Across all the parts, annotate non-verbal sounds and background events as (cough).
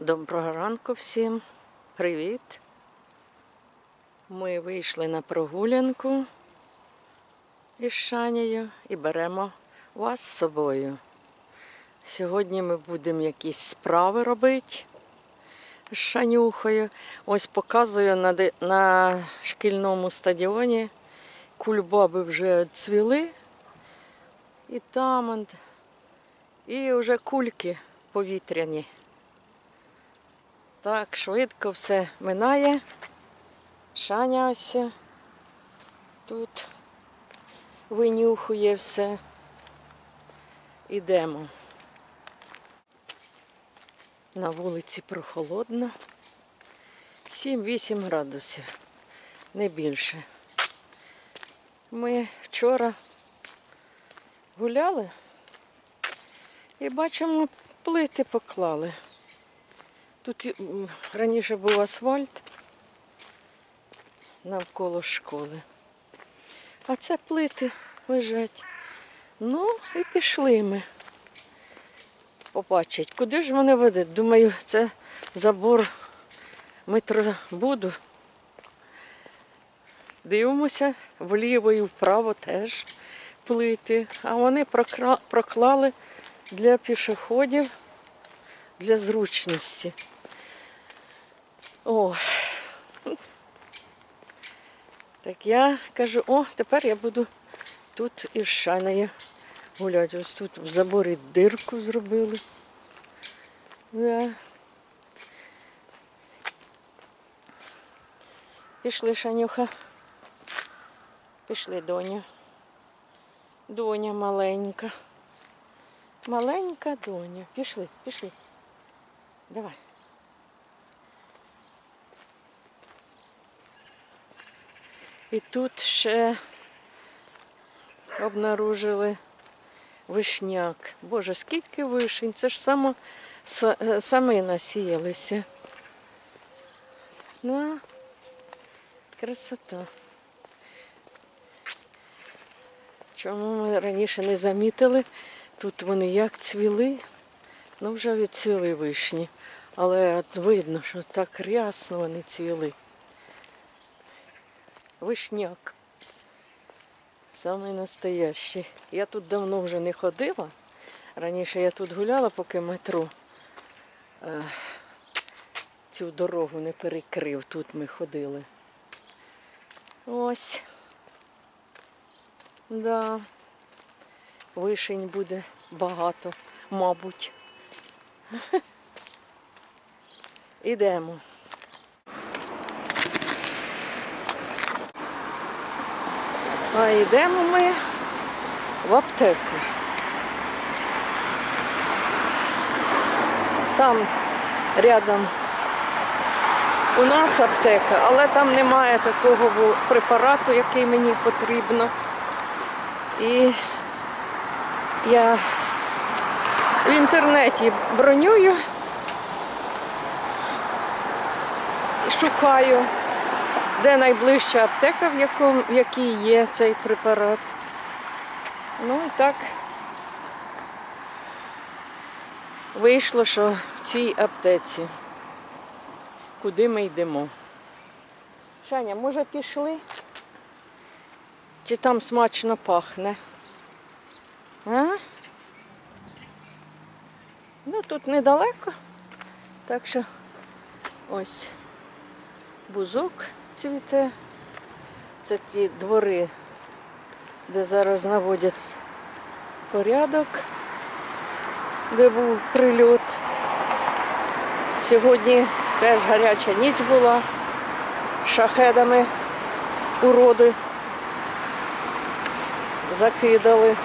Доброго ранку всім. Привіт. Ми вийшли на прогулянку із Шанією і беремо вас з собою. Сьогодні ми будемо якісь справи робити з Шанюхою. Ось показую на, на шкільному стадіоні. Кульбаби вже цвіли. І там, і вже кульки повітряні. Так, швидко все минає. Шаня ось тут винюхує все. Ідемо. На вулиці прохолодно. 7-8 градусів, не більше. Ми вчора гуляли і бачимо, плити поклали. Тут раніше був асфальт навколо школи. А це плити лежать. Ну і пішли ми. Побачить, куди ж вони ведуть. Думаю, це забор метробуду. Дивимося вліво і вправо теж плити. А вони проклали для пішоходів для зручності. О. Так я кажу, о, тепер я буду тут із шаною гуляти. Ось тут в заборі дирку зробили. Да. Пішли, Шанюха. Пішли, доня. Доня маленька. Маленька доня. Пішли, пішли. Давай. І тут ще обнаружили вишняк. Боже, скільки вишень, це ж само, са- е, самі насіялися. Ну, красота. Чому ми раніше не замітили? Тут вони як цвіли, ну вже відцвіли вишні. Але видно, що так рясно вони цвіли. Вишняк. Самий настоящий. Я тут давно вже не ходила. Раніше я тут гуляла, поки метро е, цю дорогу не перекрив. Тут ми ходили. Ось. Да. Вишень буде багато, мабуть. (laughs) Ідемо. А йдемо ми в аптеку. Там рядом у нас аптека, але там немає такого препарату, який мені потрібно. І я в інтернеті бронюю, шукаю, де найближча аптека, в, якому, в якій є цей препарат. Ну і так вийшло, що в цій аптеці. Куди ми йдемо? Шаня, може пішли? Чи там смачно пахне? А? Ну, тут недалеко. Так що ось бузок цвіте. Це ті двори, де зараз наводять порядок, де був прильот. Сьогодні теж гаряча ніч була шахедами уроди закидали.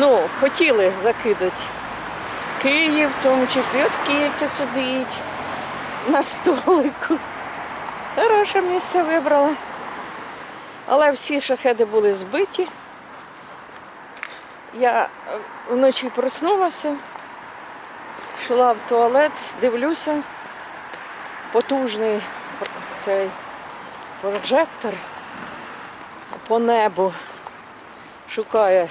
Ну, хотіли закидати. Київ, в тому числі, от Киця сидить на столику. Хороше місце вибрала. Але всі шахеди були збиті. Я е, вночі проснулася, йшла в туалет, дивлюся, потужний цей прожектор по небу шукає,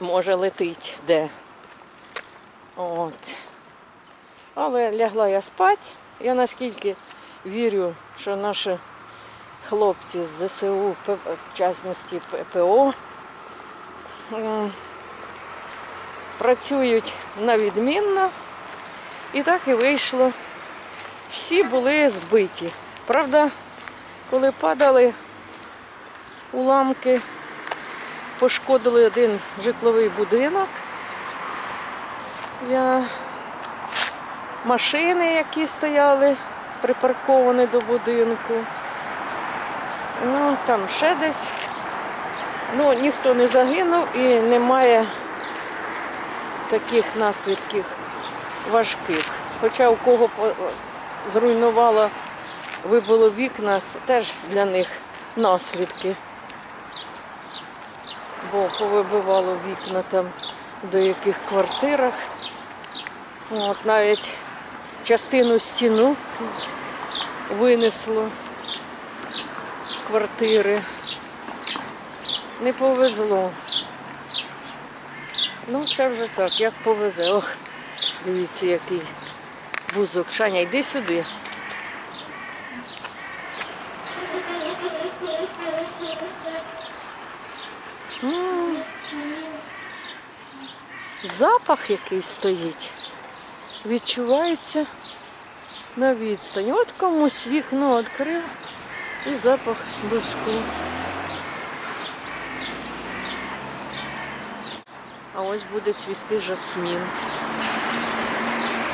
може летить де. От. Але лягла я спати. Я наскільки вірю, що наші хлопці з ЗСУ, в частності ППО, працюють на відмінно. І так і вийшло. Всі були збиті. Правда, коли падали уламки, пошкодили один житловий будинок. Я... Машини, які стояли припарковані до будинку. Ну, там ще десь. Ну, ніхто не загинув і немає таких наслідків важких. Хоча у кого зруйнувало, вибило вікна, це теж для них наслідки. Бо повибивало вікна там в деяких квартирах. От навіть частину стіну винесло з квартири. Не повезло. Ну, це вже так, як повезе. Ох, дивіться, який бузок. Шаня, йди сюди. Запах який стоїть. Відчувається на відстані. От комусь вікно відкрив і запах бузку. А ось буде цвісти жасмін.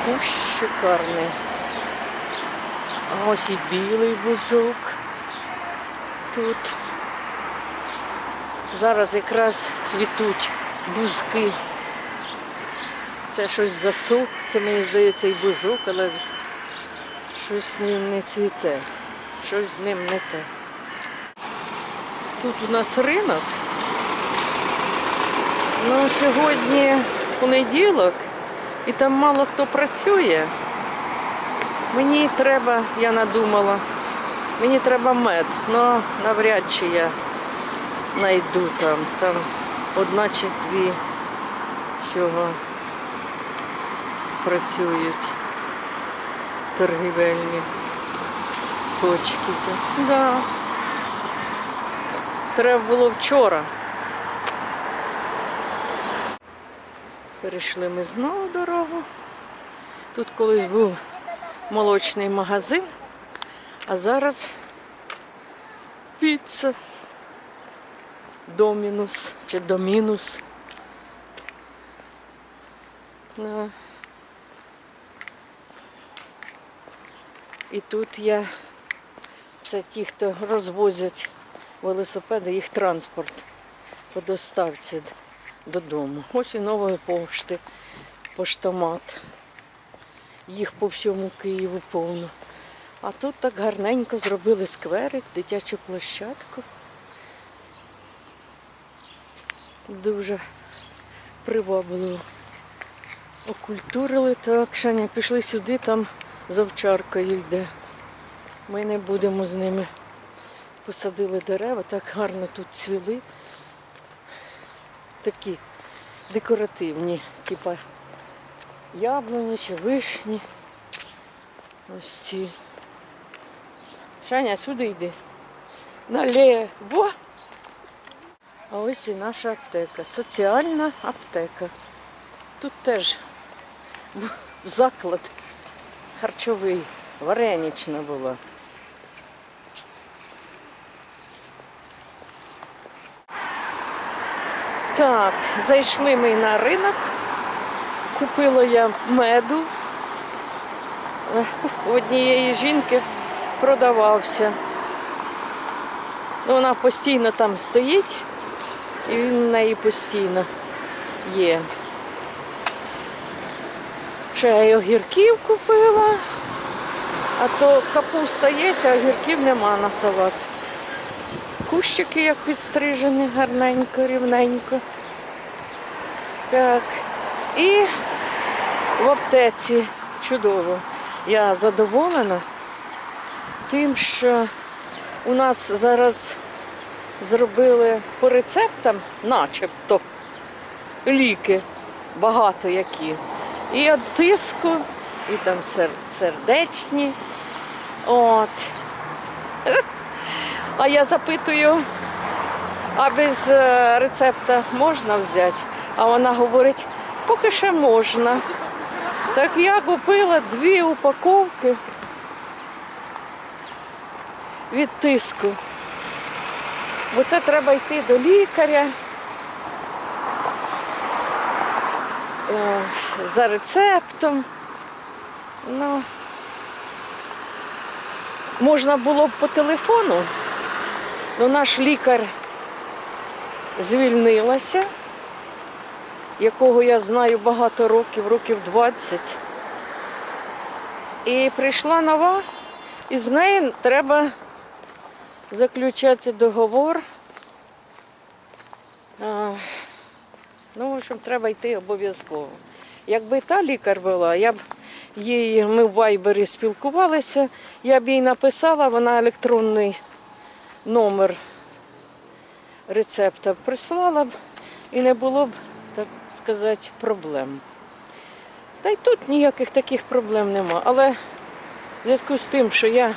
Кущ шикарний. А ось і білий бузок. Тут. Зараз якраз цвітуть бузки. Це щось засух, це мені здається і бузок, але щось з ним не цвіте. Щось з ним не те. Тут у нас ринок. Ну, сьогодні понеділок, і там мало хто працює. Мені треба, я надумала, мені треба мед, але навряд чи я знайду там. Там одна чи дві всього працюють торгівельні точки. Да. Треба було вчора. Перейшли ми знову дорогу. Тут колись був молочний магазин, а зараз піца. Домінус чи домінус. Ну, І тут я, це ті, хто розвозять велосипеди, їх транспорт по доставці додому. Ось і нової пошти, поштомат. Їх по всьому Києву повно. А тут так гарненько зробили скверик, дитячу площадку. Дуже привабливо. Окультурили так, Шаня, пішли сюди, там з овчаркою йде. Ми не будемо з ними. Посадили дерева, так гарно тут цвіли. Такі декоративні, типа яблуні чи вишні. Ось ці. Шаня, сюди йди. Наліво. А ось і наша аптека. Соціальна аптека. Тут теж заклад харчовий, варенична була. Так, зайшли ми на ринок. Купила я меду. У однієї жінки продавався. Ну, Вона постійно там стоїть, і він в неї постійно є. Ще я й огірків купила, а то капуста є, а огірків нема на салат. Кущики як підстрижені, гарненько, рівненько. Так. І в аптеці чудово. Я задоволена тим, що у нас зараз зробили по рецептам, начебто, ліки, багато які. І від тиску, і там сердечні. От. А я запитую, а без е, рецепта можна взяти? А вона говорить, поки ще можна. Так я купила дві упаковки від тиску. Бо це треба йти до лікаря е, за рецептом. Ну, можна було б по телефону, але наш лікар звільнилася, якого я знаю багато років, років 20. І прийшла нова, і з нею треба заключати договор. Ну, в общем, треба йти обов'язково. Якби та лікар була, я б їй, ми в Вайбері спілкувалися, я б їй написала, вона електронний номер рецепта прислала б і не було б, так сказати, проблем. Та й тут ніяких таких проблем нема. Але в зв'язку з тим, що я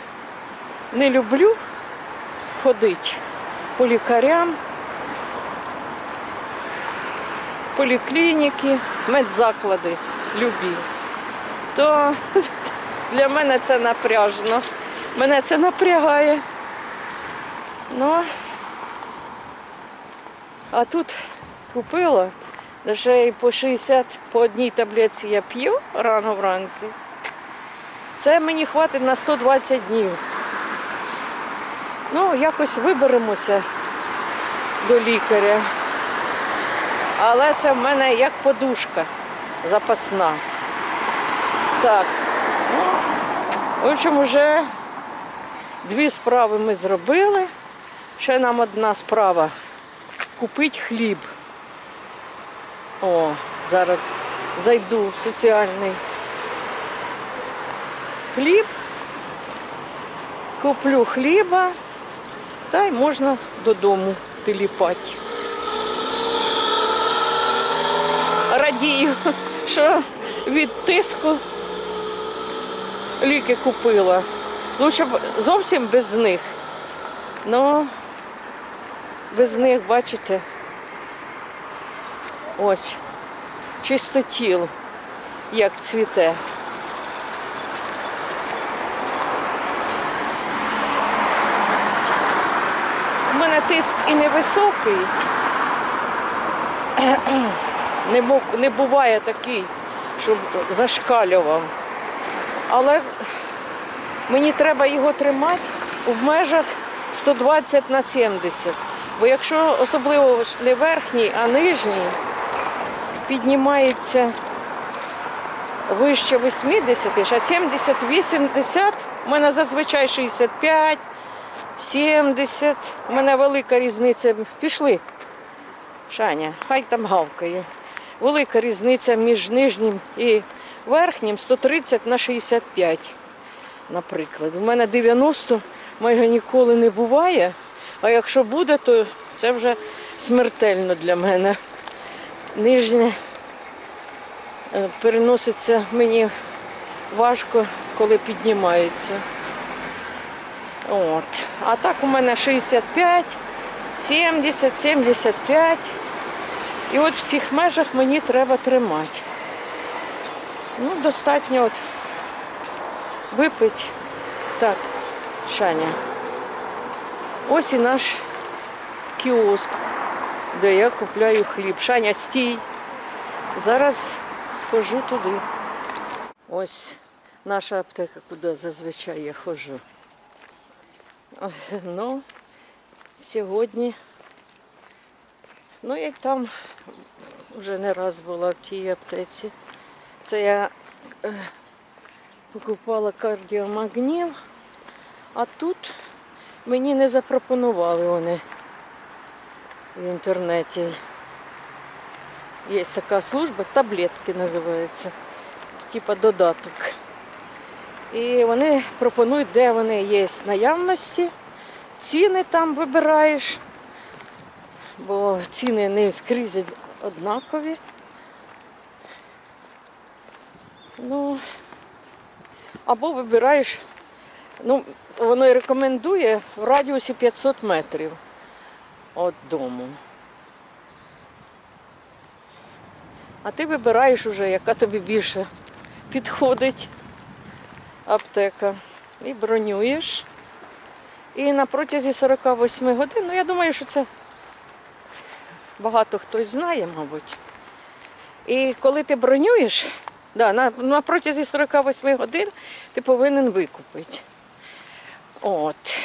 не люблю ходити по лікарям, поліклініки, медзаклади любі, то (laughs) для мене це напряжно. Мене це напрягає. Ну, а тут купила, ще й по 60 по одній таблетці я п'ю рано вранці. Це мені хватить на 120 днів. Ну, якось виберемося до лікаря. Але це в мене як подушка запасна. Так. Ну, в общем, вже дві справи ми зробили. Ще нам одна справа купити хліб. О, зараз зайду в соціальний хліб, куплю хліба, та й можна додому теліпати. Радію, що від тиску ліки купила. Лучше б зовсім без них. Ну, без них, бачите, ось чистотіл, як цвіте. Тиск і невисокий. Не, бу- не буває такий, щоб зашкалював. Але мені треба його тримати в межах 120 на 70. Бо якщо особливо не верхній, а нижній, піднімається вище 80, ще 70-80, у мене зазвичай 65, 70, у мене велика різниця. Пішли. Шаня, хай там гавкає. Велика різниця між нижнім і верхнім 130 на 65, наприклад. У мене 90 майже ніколи не буває, а якщо буде, то це вже смертельно для мене. Нижнє е, переноситься мені важко, коли піднімається. От. А так у мене 65, 70, 75. І от в цих межах мені треба тримати. Ну, достатньо от випити. Так, Шаня. Ось і наш кіоск, де я купляю хліб. Шаня, стій. Зараз схожу туди. Ось наша аптека, куди зазвичай я ходжу. (laughs) Ну, сьогодні, ну як там вже не раз була в тій аптеці. Це я е, покупала кардіомагніл, а тут мені не запропонували вони в інтернеті. Є така служба, таблетки називаються, типа додаток. І вони пропонують, де вони є наявності, ціни там вибираєш, бо ціни не скрізь однакові. Ну, Або вибираєш, ну, воно рекомендує в радіусі 500 метрів від дому. А ти вибираєш уже, яка тобі більше підходить аптека. І бронюєш. І на протязі 48 годин, ну я думаю, що це багато хтось знає, мабуть. І коли ти бронюєш, да, на, на протязі 48 годин ти повинен викупити. От.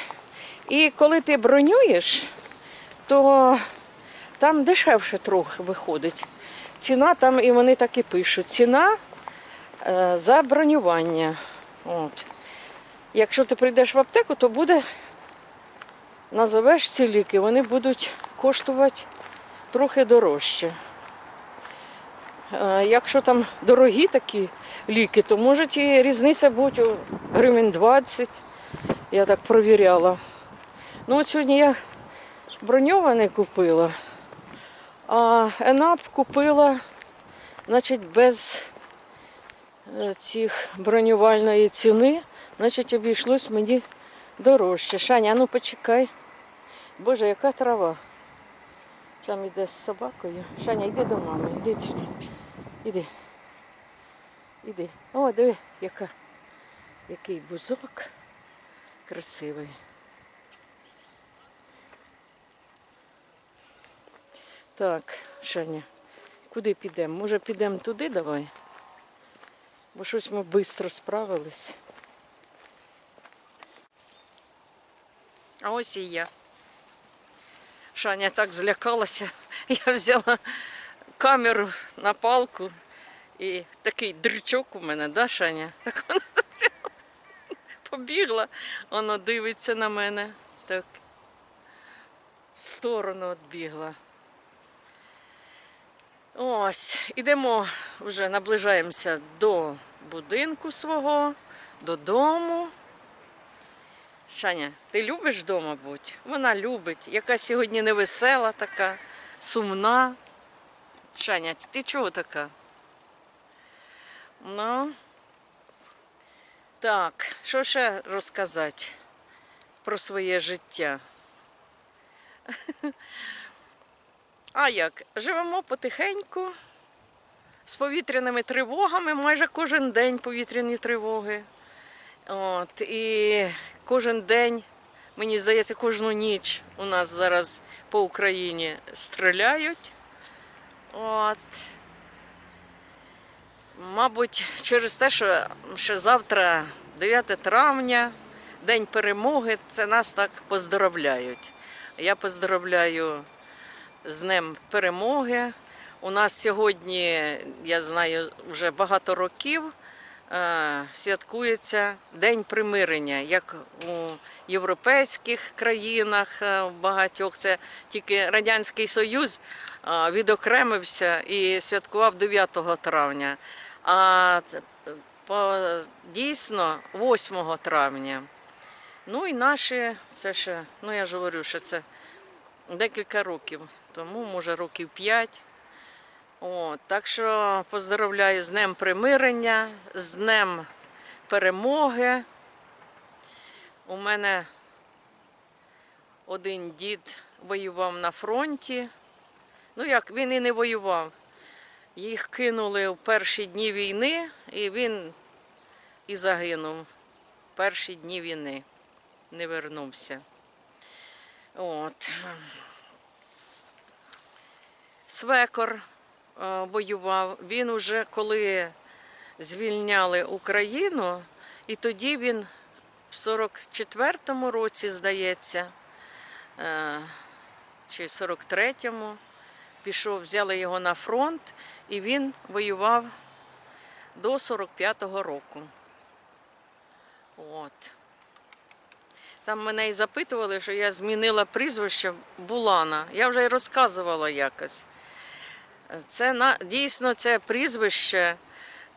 І коли ти бронюєш, то там дешевше трохи виходить. Ціна там, і вони так і пишуть. Ціна е, за бронювання. От. Якщо ти прийдеш в аптеку, то буде, назовеш ці ліки, вони будуть коштувати трохи дорожче. Е, Якщо там дорогі такі ліки, то може і різниця бути гривень 20. Я так провіряла. Ну от сьогодні я броньований купила, а ЕНАП купила, значить, без цих бронювальної ціни, значить, обійшлось мені дорожче. Шаня, ну почекай. Боже, яка трава. Там іде з собакою. Шаня, йди до мами, йди сюди. Іди. Іди. О, диви, яка, який бузок красивий. Так, Шаня, куди підемо? Може підемо туди давай? Бо щось ми швидко справились. А ось і я. Шаня так злякалася. (laughs) Я взяла камеру на палку і такий дрючок у мене, да, Шаня? Так вона (laughs) побігла, вона дивиться на мене. Так. В сторону відбігла. Ось, ідемо вже наближаємося до будинку свого, додому. Шаня, ти любиш вдома бути? Вона любить. Яка сьогодні невесела така, сумна. Шаня, ти чого така? Ну. Так, що ще розказати про своє життя? (laughs) А як? Живемо потихеньку, з повітряними тривогами, майже кожен день повітряні тривоги. От, і кожен день, мені здається, кожну ніч у нас зараз по Україні стріляють. От. Мабуть, через те, що ще завтра, 9 травня, День перемоги, це нас так поздоровляють. Я поздоровляю з Днем перемоги. У нас сьогодні, я знаю, вже багато років е, святкується День примирення, як у європейських країнах е, багатьох. Це тільки Радянський Союз е, відокремився і святкував 9 травня. А по, дійсно 8 травня. Ну і наші, це ще, ну я ж говорю, що це декілька років, тому може років 5. От, так що поздравляю з Днем примирення, з Днем перемоги. У мене один дід воював на фронті. Ну як, він і не воював. Їх кинули в перші дні війни, і він і загинув в перші дні війни. Не вернувся. От. Свекор е, воював. Він уже коли звільняли Україну, і тоді він в 44-му році, здається, е, чи 43-му, пішов, взяли його на фронт, і він воював до 45-го року. От. Там мене і запитували, що я змінила прізвище Булана. Я вже й розказувала якось. Це на, дійсно це прізвище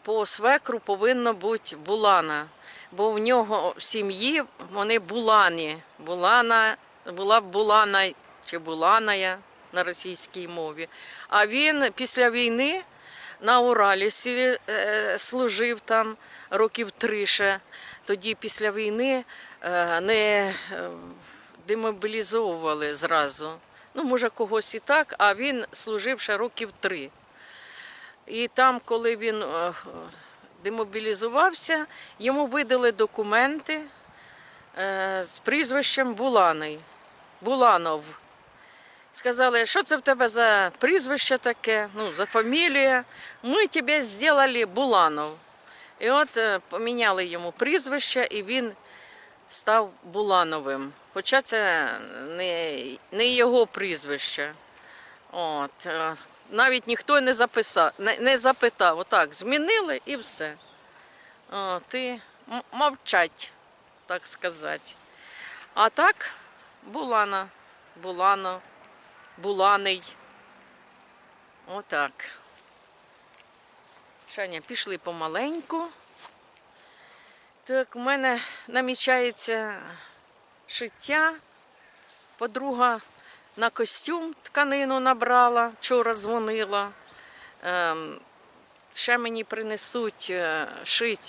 по свекру повинно бути Булана. Бо в нього в сім'ї вони Булані. Булана, була Булана чи Буланая на російській мові. А він після війни на Уралі е, служив там років три ще. Тоді після війни не е, демобілізовували зразу. Ну, може, когось і так, а він служив ще років три. І там, коли він е, демобілізувався, йому видали документи е, з прізвищем Буланий. Буланов. Сказали, що це в тебе за прізвище таке, ну, за фамілія. Ми тебе зробили Буланов. І от е, поміняли йому прізвище, і він став Булановим. Хоча це не, не його прізвище. От, е, навіть ніхто не записав, не, не запитав. Отак, змінили і все. От, і мовчать, так сказати. А так, Булана, Булано, Буланий. Отак. Шаня, пішли помаленьку. Так, у мене намічається шиття. Подруга на костюм тканину набрала, вчора дзвонила. Ем, ще мені принесуть е,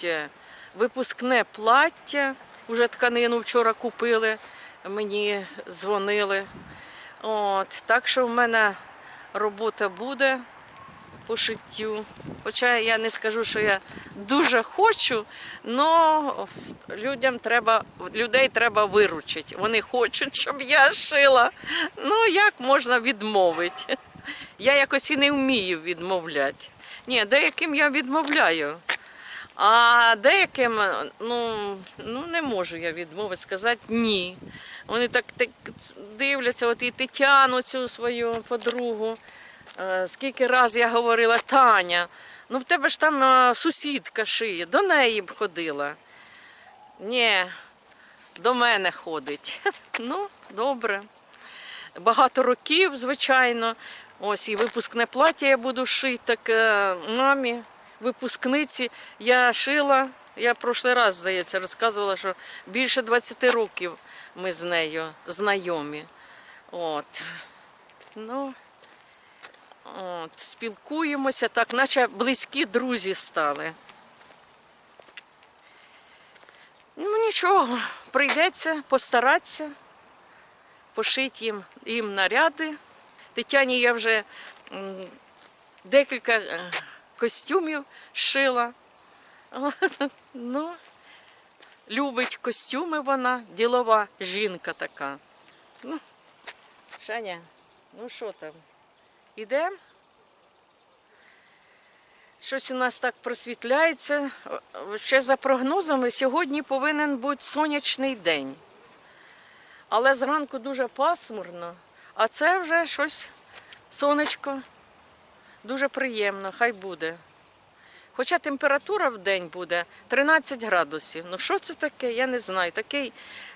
е, випускне плаття. Уже тканину вчора купили, мені дзвонили. От, так що в мене робота буде по шиттю. Хоча я не скажу, що я дуже хочу, але людям треба, людей треба виручити. Вони хочуть, щоб я шила. Ну, як можна відмовити? Я якось і не вмію відмовляти. Ні, деяким я відмовляю. А деяким ну, ну не можу я відмовити сказати ні. Вони так, так дивляться, от і Тетяну, цю свою подругу. Е, Скільки раз я говорила, Таня, ну в тебе ж там е, сусідка шиє, до неї б ходила. Ні, до мене ходить. (laughs) Ну, добре. Багато років, звичайно. Ось і випускне плаття я буду шити так е, мамі, випускниці. Я шила, я прошлий раз, здається, розказувала, що більше 20 років ми з нею знайомі. От. Ну, от, спілкуємося так, наче близькі друзі стали. Ну нічого, прийдеться постаратися, пошити їм, їм наряди. Тетяні я вже декілька е, костюмів шила. Ну, любить костюми вона, ділова жінка така. Ну, Шаня, ну що там? Ідемо? Щось у нас так просвітляється. Ще за прогнозами, сьогодні повинен бути сонячний день. Але зранку дуже пасмурно, а це вже щось сонечко. Дуже приємно, хай буде. Хоча температура в день буде 13 градусів. Ну що це таке? Я не знаю. Такий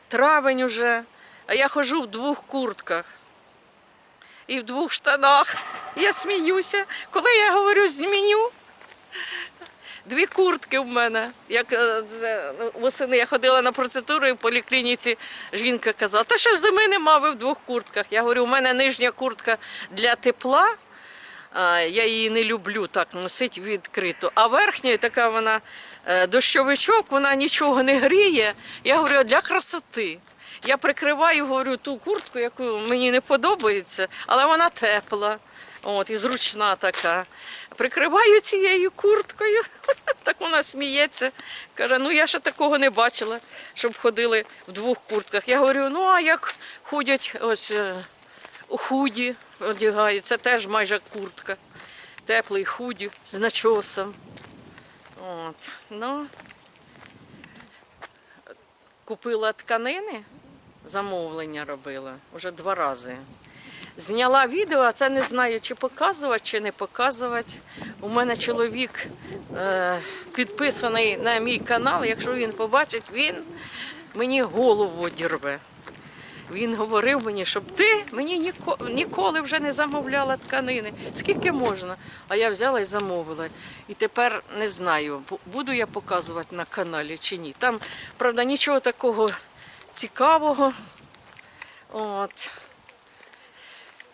травень уже, а я ходжу в двох куртках і в двох штанах. Я сміюся. Коли я говорю зміню, дві куртки в мене. Як е, ну, восени я ходила на процедуру і в поліклініці жінка казала, та ж зими нема, ви в двох куртках. Я говорю, у мене нижня куртка для тепла. Я її не люблю так носити відкрито. А верхня така вона е, дощовичок, вона нічого не гріє. Я говорю, для красоти. Я прикриваю, говорю, ту куртку, яку мені не подобається, але вона тепла. От, і зручна така. Прикриваю цією курткою. (laughs) Так вона сміється. Каже, ну я ще такого не бачила, щоб ходили в двох куртках. Я говорю, ну а як ходять ось е, у худі одягають, це теж майже куртка. Теплий худі з начосом. От. Ну, купила тканини, замовлення робила вже два рази. Зняла відео, а це не знаю, чи показувати, чи не показувати. У мене чоловік е, підписаний на мій канал. Якщо він побачить, він мені голову одірве. Він говорив мені, щоб ти мені ніко- ніколи вже не замовляла тканини. Скільки можна? А я взяла і замовила. І тепер не знаю, буду я показувати на каналі чи ні. Там, правда, нічого такого цікавого. От.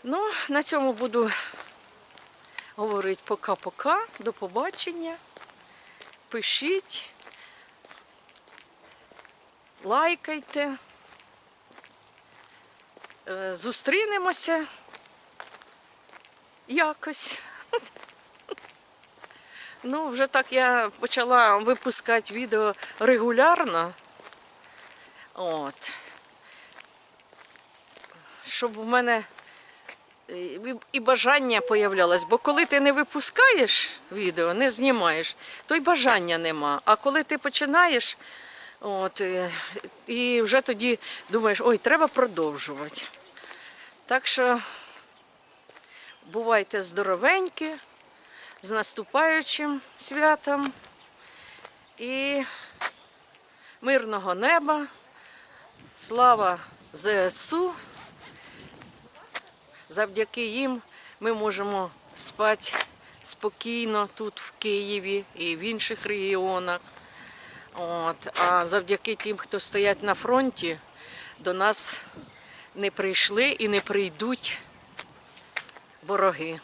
Ну, на цьому буду говорити пока-пока, до побачення. Пишіть, лайкайте. Е, Зустрінемося якось. (laughs) Ну, вже так я почала випускати відео регулярно. От. Щоб у мене е, і- бажання появлялось. Бо коли ти не випускаєш відео, не знімаєш, то й бажання нема. А коли ти починаєш, от, е, і вже тоді думаєш, ой, треба продовжувати. Так що бувайте здоровенькі, з наступаючим святом і мирного неба. Слава ЗСУ. Завдяки їм ми можемо спати спокійно тут, в Києві і в інших регіонах. От. А завдяки тим, хто стоять на фронті, до нас не прийшли і не прийдуть вороги.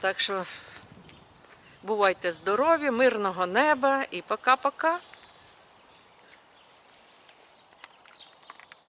Так що бувайте здорові, мирного неба і пока-пока.